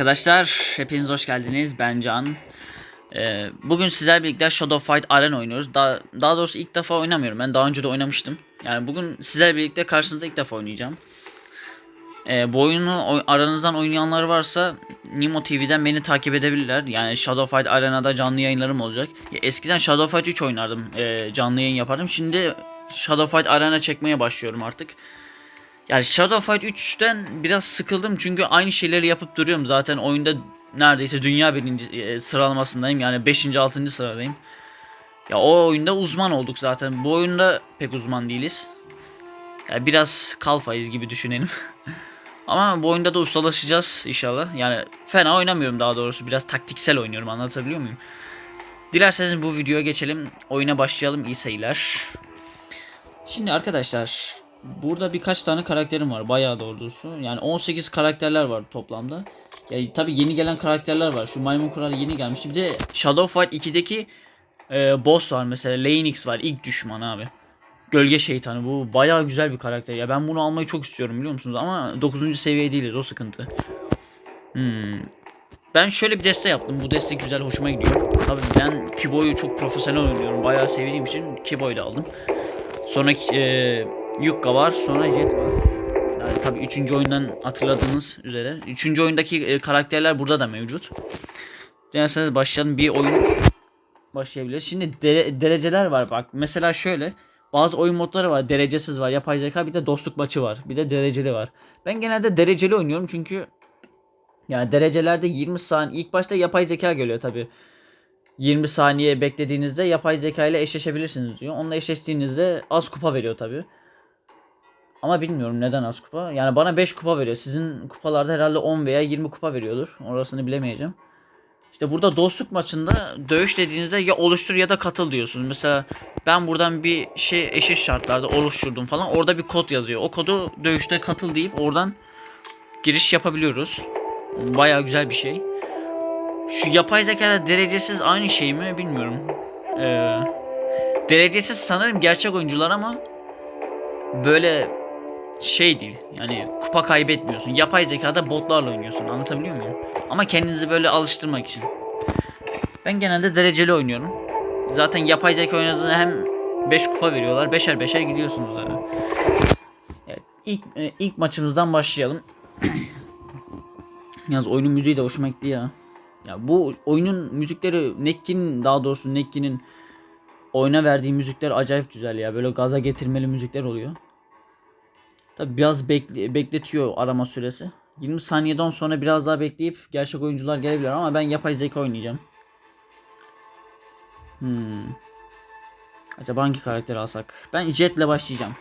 Arkadaşlar hepiniz hoş geldiniz. Ben Can. Ee, bugün sizlerle birlikte Shadow Fight Arena oynuyoruz. Daha, daha doğrusu ilk defa oynamıyorum. Ben daha önce de oynamıştım. Yani bugün sizlerle birlikte karşınızda ilk defa oynayacağım. Ee, bu oyunu oy- aranızdan oynayanlar varsa Nimo TV'den beni takip edebilirler. Yani Shadow Fight Arena'da canlı yayınlarım olacak. Ya, eskiden Shadow Fight 3 oynardım. Ee, canlı yayın yapardım. Şimdi Shadow Fight Arena çekmeye başlıyorum artık. Yani Shadow Fight 3'ten biraz sıkıldım çünkü aynı şeyleri yapıp duruyorum. Zaten oyunda neredeyse dünya birinci e, sıralamasındayım. Yani 5. 6. sıradayım. Ya o oyunda uzman olduk zaten. Bu oyunda pek uzman değiliz. Yani biraz kalfayız gibi düşünelim. Ama bu oyunda da ustalaşacağız inşallah. Yani fena oynamıyorum daha doğrusu. Biraz taktiksel oynuyorum anlatabiliyor muyum? Dilerseniz bu videoya geçelim. Oyuna başlayalım. İyi seyirler. Şimdi arkadaşlar burada birkaç tane karakterim var bayağı doğrusu. Yani 18 karakterler var toplamda. Yani tabi yeni gelen karakterler var. Şu maymun kral yeni gelmiş. Bir de Shadow Fight 2'deki e, boss var mesela. Lanix var ilk düşman abi. Gölge şeytanı bu bayağı güzel bir karakter ya. Ben bunu almayı çok istiyorum biliyor musunuz? Ama 9. seviye değiliz o sıkıntı. Hmm. Ben şöyle bir deste yaptım. Bu deste güzel hoşuma gidiyor. Tabii ben Kibo'yu çok profesyonel oynuyorum. Bayağı sevdiğim için Kibo'yu da aldım. Sonra e, Yukka var, sonra Jet var. Yani tabii 3. oyundan hatırladığınız üzere. 3. oyundaki e, karakterler burada da mevcut. Dilerseniz başlayalım bir oyun başlayabiliriz. Şimdi dere- dereceler var bak. Mesela şöyle bazı oyun modları var. Derecesiz var, yapay zeka bir de dostluk maçı var. Bir de dereceli var. Ben genelde dereceli oynuyorum çünkü yani derecelerde 20 saniye ilk başta yapay zeka geliyor tabii. 20 saniye beklediğinizde yapay zeka ile eşleşebilirsiniz diyor. Onunla eşleştiğinizde az kupa veriyor tabi. Ama bilmiyorum neden az kupa. Yani bana 5 kupa veriyor. Sizin kupalarda herhalde 10 veya 20 kupa veriyordur. Orasını bilemeyeceğim. İşte burada dostluk maçında dövüş dediğinizde ya oluştur ya da katıl diyorsunuz. Mesela ben buradan bir şey eşit şartlarda oluşturdum falan. Orada bir kod yazıyor. O kodu dövüşte katıl deyip oradan giriş yapabiliyoruz. Baya güzel bir şey. Şu yapay zekada derecesiz aynı şey mi bilmiyorum. Ee, derecesiz sanırım gerçek oyuncular ama böyle şey değil. Yani kupa kaybetmiyorsun. Yapay zekada botlarla oynuyorsun. Anlatabiliyor muyum? Ama kendinizi böyle alıştırmak için. Ben genelde dereceli oynuyorum. Zaten yapay zeka oynadığınızda hem 5 kupa veriyorlar. Beşer beşer gidiyorsunuz abi. Evet, ilk, e, ilk maçımızdan başlayalım. Yalnız oyunun müziği de hoşuma gitti ya. Ya bu oyunun müzikleri Nekki'nin daha doğrusu Nekki'nin oyuna verdiği müzikler acayip güzel ya. Böyle gaza getirmeli müzikler oluyor. Tabi biraz bekle- bekletiyor arama süresi. 20 saniyeden sonra biraz daha bekleyip gerçek oyuncular gelebilir ama ben yapay zeka oynayacağım. Hmm. Acaba hangi karakteri alsak? Ben Jet'le başlayacağım.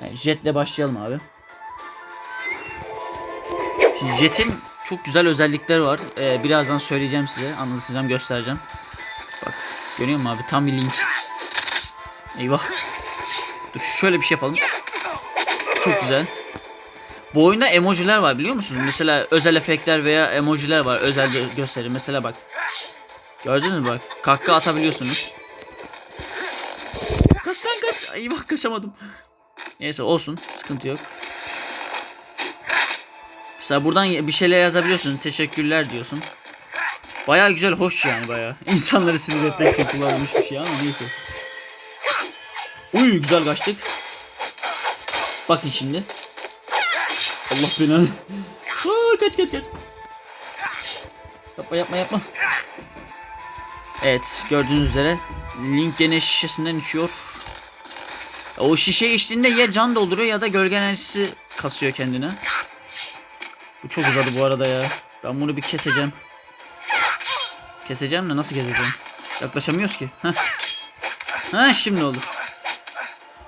Evet, Jet'le başlayalım abi. Jet'in çok güzel özellikleri var. Ee, birazdan söyleyeceğim size. Anlatacağım, göstereceğim. Bak, görüyor musun abi? Tam bir link. Eyvah. Dur şöyle bir şey yapalım. Çok güzel. Bu oyunda emojiler var biliyor musunuz? Mesela özel efektler veya emojiler var. Özel gö- gösteri. Mesela bak. Gördünüz mü bak? Kahkaha atabiliyorsunuz. Kaç lan kaç. Eyvah kaçamadım. Neyse olsun. Sıkıntı yok. Mesela buradan bir şeyler yazabiliyorsun. Teşekkürler diyorsun. Baya güzel, hoş yani baya. İnsanları sinir etmek için kullanılmış bir şey ama neyse. Uy güzel kaçtık. Bakın şimdi. Allah. Aa, kaç kaç kaç. Yapma yapma yapma. Evet gördüğünüz üzere Link gene şişesinden içiyor. O şişe içtiğinde ya can dolduruyor ya da gölge enerjisi kasıyor kendine. Bu çok uzadı bu arada ya. Ben bunu bir keseceğim. Keseceğim de nasıl keseceğim? Yaklaşamıyoruz ki. Heh. Heh şimdi oldu.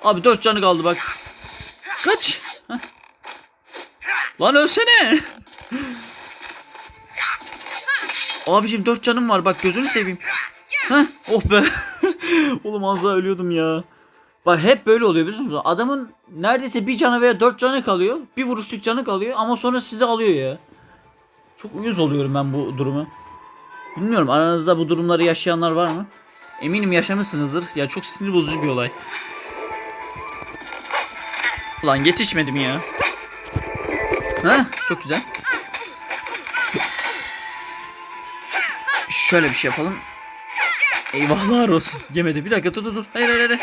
Abi dört canı kaldı bak. Kaç. Heh. Lan ölsene. Abicim dört canım var bak gözünü seveyim. Heh. Oh be. Oğlum az daha ölüyordum ya. Bak hep böyle oluyor biliyor musunuz? Adamın neredeyse bir canı veya dört canı kalıyor. Bir vuruşluk canı kalıyor ama sonra sizi alıyor ya. Çok uyuz oluyorum ben bu duruma. Bilmiyorum aranızda bu durumları yaşayanlar var mı? Eminim yaşamışsınızdır. Ya çok sinir bozucu bir olay. Ulan yetişmedim ya. Ha, çok güzel. Şöyle bir şey yapalım. Eyvahlar olsun. Yemedi. Bir dakika dur dur dur. Hayır hayır hayır.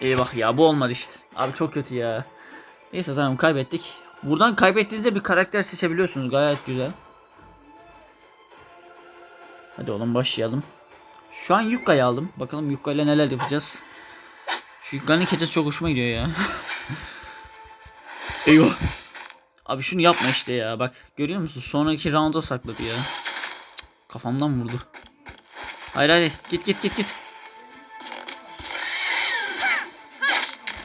Eyvah ya bu olmadı işte. Abi çok kötü ya. Neyse tamam kaybettik. Buradan kaybettiğinizde bir karakter seçebiliyorsunuz. Gayet güzel. Hadi oğlum başlayalım. Şu an Yukka'yı aldım. Bakalım Yukka neler yapacağız. Şu Yukka'nın keçesi çok hoşuma gidiyor ya. Eyvah. Abi şunu yapma işte ya bak. Görüyor musun? Sonraki rounda sakladı ya. Kafamdan vurdu. Hayır hayır git git git git.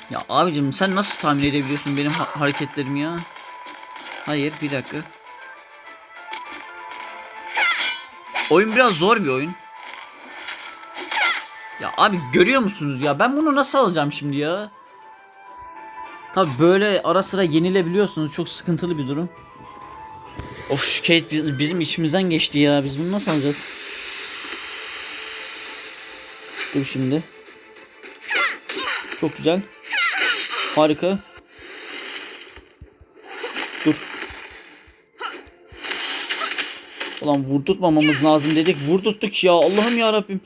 Ya abicim sen nasıl tahmin edebiliyorsun benim ha- hareketlerimi ya? Hayır bir dakika. Oyun biraz zor bir oyun. Ya abi görüyor musunuz ya ben bunu nasıl alacağım şimdi ya? Tabi böyle ara sıra yenilebiliyorsunuz çok sıkıntılı bir durum. Of şu Kate biz- bizim içimizden geçti ya biz bunu nasıl alacağız? Dur şimdi. Çok güzel. Harika. Dur. Ulan vurdurtmamamız lazım dedik. Vurdurttuk ya. Allah'ım ya Rabbim.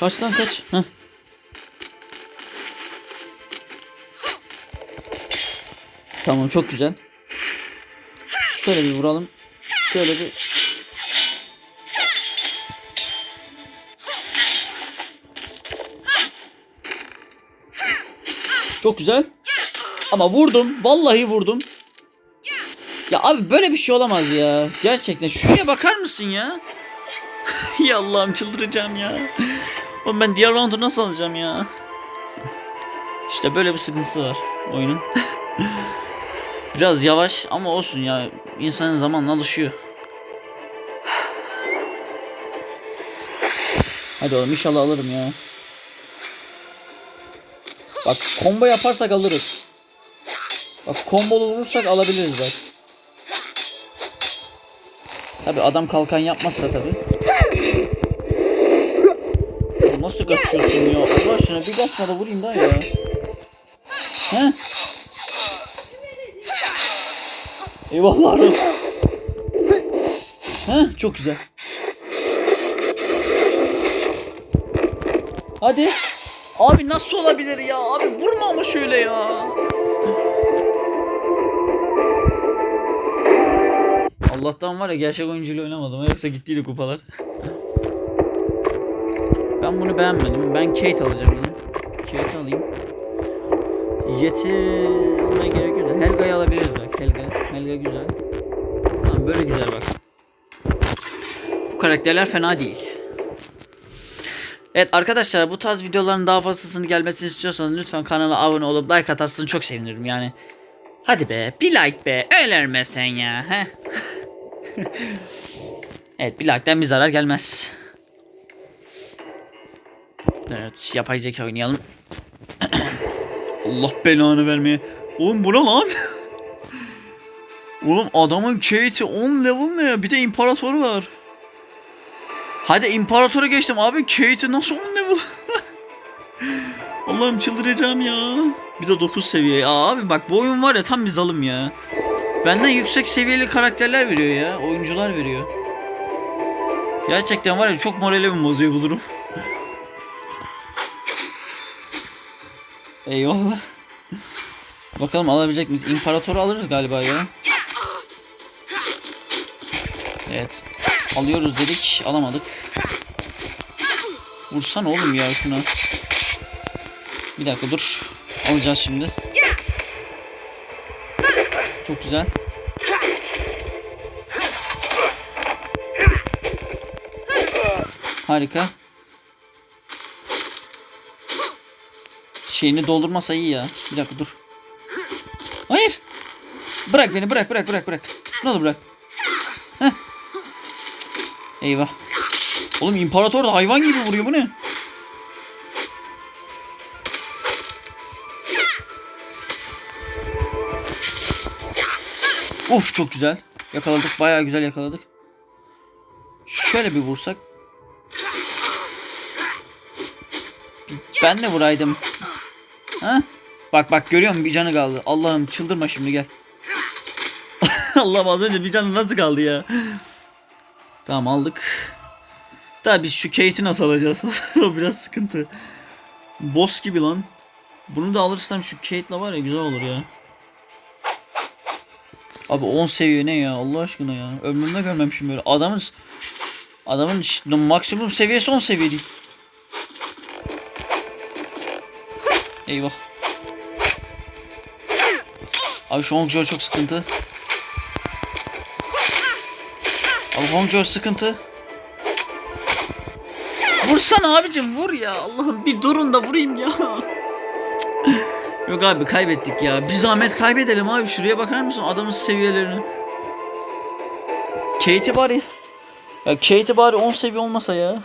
Kaç lan kaç. Heh. Tamam çok güzel. Şöyle bir vuralım. Şöyle bir Çok güzel. Ama vurdum. Vallahi vurdum. Ya abi böyle bir şey olamaz ya. Gerçekten şuraya bakar mısın ya? ya Allah'ım çıldıracağım ya. Oğlum ben diğer roundu nasıl alacağım ya? İşte böyle bir sıkıntısı var oyunun. Biraz yavaş ama olsun ya. İnsanın zamanla alışıyor. Hadi oğlum inşallah alırım ya. Bak combo yaparsak alırız. Bak kombolu vurursak alabiliriz bak. Tabi adam kalkan yapmazsa tabi. Nasıl kaçıyorsun ya? Allah aşkına bir basma da vurayım daha ya. He? Eyvahlar olsun. He? Çok güzel. Hadi. Abi nasıl olabilir ya? Abi vurma ama şöyle ya. Allah'tan var ya gerçek oyuncuyla oynamadım. Yoksa gittiydi kupalar. Ben bunu beğenmedim. Ben Kate alacağım bunu. Kate alayım. Jet'i almaya gerek yok. Helga'yı alabiliriz bak. Helga. Helga güzel. Tamam böyle güzel bak. Bu karakterler fena değil. Evet arkadaşlar bu tarz videoların daha fazlasını gelmesini istiyorsanız lütfen kanala abone olup like atarsanız çok sevinirim yani. Hadi be bir like be ölerme sen ya. He? evet bir like'den bir zarar gelmez. Evet yapay zeka oynayalım. Allah belanı vermeye. Oğlum bu ne lan? Oğlum adamın Kate'i 10 level ne ya? Bir de imparatoru var. Hadi imparatora geçtim abi. Kate'i nasıl 10 level? Allah'ım çıldıracağım ya. Bir de 9 seviye. Ya abi bak bu oyun var ya tam bir zalim ya. Benden yüksek seviyeli karakterler veriyor ya. Oyuncular veriyor. Gerçekten var ya çok moralimi bozuyor bu durum. Eyvallah. Bakalım alabilecek miyiz? İmparatoru alırız galiba ya. Evet. Alıyoruz dedik. Alamadık. Vursana oğlum ya şuna. Bir dakika dur. Alacağız şimdi. Çok güzel. Harika. Şeyini doldurmasa iyi ya. Bir dakika dur. Hayır. Bırak beni bırak bırak bırak bırak. Ne olur bırak. Heh. Eyvah. Oğlum imparator da hayvan gibi vuruyor bu ne? Of çok güzel. Yakaladık bayağı güzel yakaladık. Şöyle bir vursak. Ben de vuraydım. Ha? Bak Bak görüyor musun bir canı kaldı. Allah'ım çıldırma şimdi gel. Allah'ım az önce bir canı nasıl kaldı ya. Tamam aldık. Daha biz şu Kate'i nasıl alacağız? o biraz sıkıntı. Boss gibi lan. Bunu da alırsam şu Kate'le var ya güzel olur ya. Abi 10 seviye ne ya Allah aşkına ya. Ömrümde görmemişim böyle. Adamın adamın maksimum seviyesi 10 seviye. Eyvah. Abi şu Hong çok sıkıntı. Abi Hong sıkıntı. Vursana abicim vur ya. Allah'ım bir durun da vurayım ya. Yok abi kaybettik ya. Bir zahmet kaybedelim abi. Şuraya bakar mısın adamın seviyelerini? Kate'i bari. Ya Kate'i bari 10 seviye olmasa ya.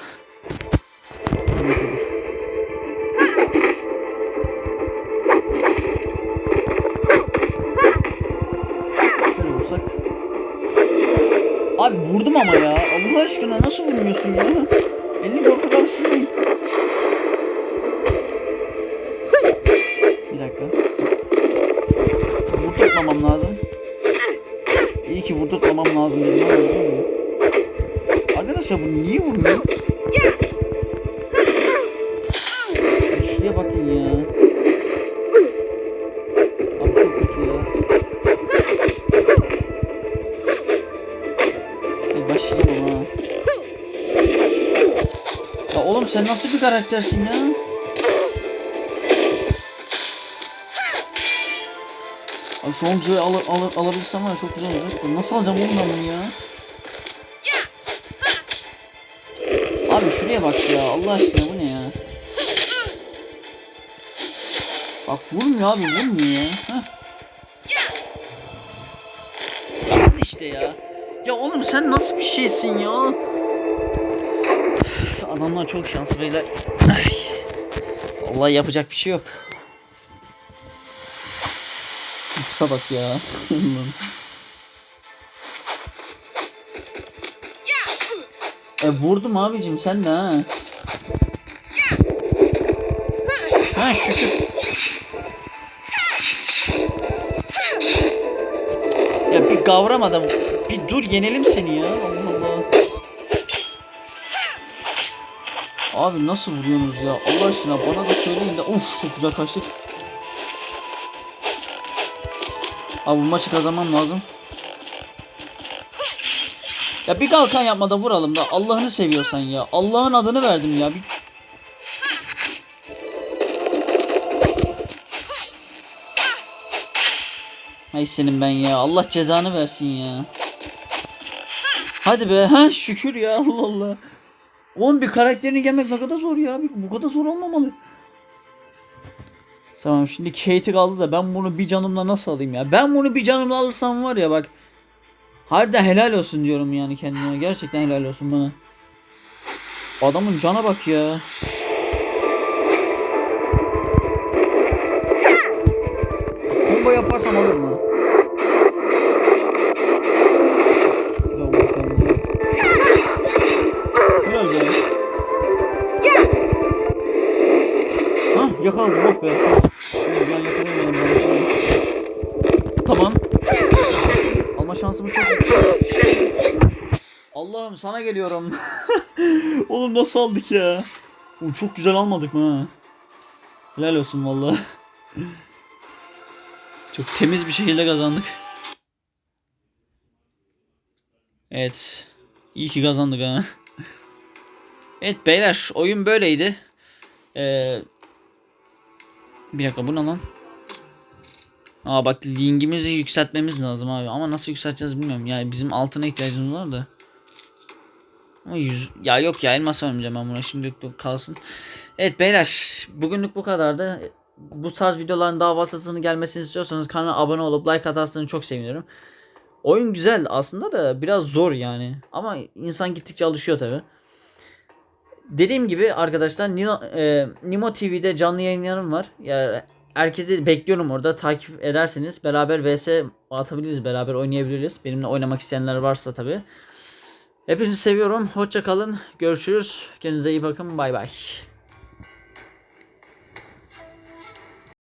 Ama ya. Allah aşkına nasıl vurmuyorsun ya? Elini korkak alıştırmayın. Bir dakika. Vurdurtmamam lazım. İyi ki lazım dedim. ama vurmuyor. Arkadaşlar bu niye vurmuyor? Karaktersin ya? Abi şu oncuyu alır, alır, alabilsem var çok güzel olacak. Nasıl alacağım oğlum ben bunu ya? Abi şuraya bak ya Allah aşkına bu ne ya? Bak vurmuyor abi vurmuyor ya. Heh. Al işte ya. Ya oğlum sen nasıl bir şeysin ya? Adamlar çok şanslı beyler. Ay. Vallahi yapacak bir şey yok. Tipe bak ya. e vurdum abicim sen de ha. Ha şükür. Ya bir kavrama da bir dur yenelim seni ya. Allah Allah. Abi nasıl vuruyorsunuz ya? Allah aşkına bana da söyleyin de. Uf çok güzel kaçtık. Abi bu maçı kazanmam lazım. Ya bir kalkan yapmada vuralım da Allah'ını seviyorsan ya. Allah'ın adını verdim ya. Bir... Hay senin ben ya. Allah cezanı versin ya. Hadi be. Ha şükür ya Allah Allah. Oğlum bir karakterini gelmek ne kadar zor ya. Bu kadar zor olmamalı. Tamam şimdi Kate'i kaldı da ben bunu bir canımla nasıl alayım ya? Ben bunu bir canımla alırsam var ya bak. Harbiden helal olsun diyorum yani kendime. Gerçekten helal olsun bana. Adamın cana bak ya. Sana geliyorum. Oğlum nasıl aldık ya? Oğlum çok güzel almadık mı ha? Helal olsun vallahi. Çok temiz bir şekilde kazandık. Evet. İyi ki kazandık ha. Evet beyler oyun böyleydi. Ee, bir dakika bu ne lan? Aa bak linkimizi yükseltmemiz lazım abi ama nasıl yükselteceğiz bilmiyorum. Yani bizim altına ihtiyacımız var da. Ama yüz... Ya yok ya elmas vermeyeceğim ben buna şimdilik dur kalsın. Evet beyler bugünlük bu kadardı. Bu tarz videoların daha fazlasını gelmesini istiyorsanız kanala abone olup like atarsanız çok sevinirim. Oyun güzel aslında da biraz zor yani. Ama insan gittikçe alışıyor tabi. Dediğim gibi arkadaşlar Nino, e, Nimo TV'de canlı yayınlarım var. Ya herkesi bekliyorum orada. Takip ederseniz beraber vs atabiliriz, beraber oynayabiliriz. Benimle oynamak isteyenler varsa tabi. Hepinizi seviyorum. Hoşça kalın. Görüşürüz. Kendinize iyi bakın. Bay bay.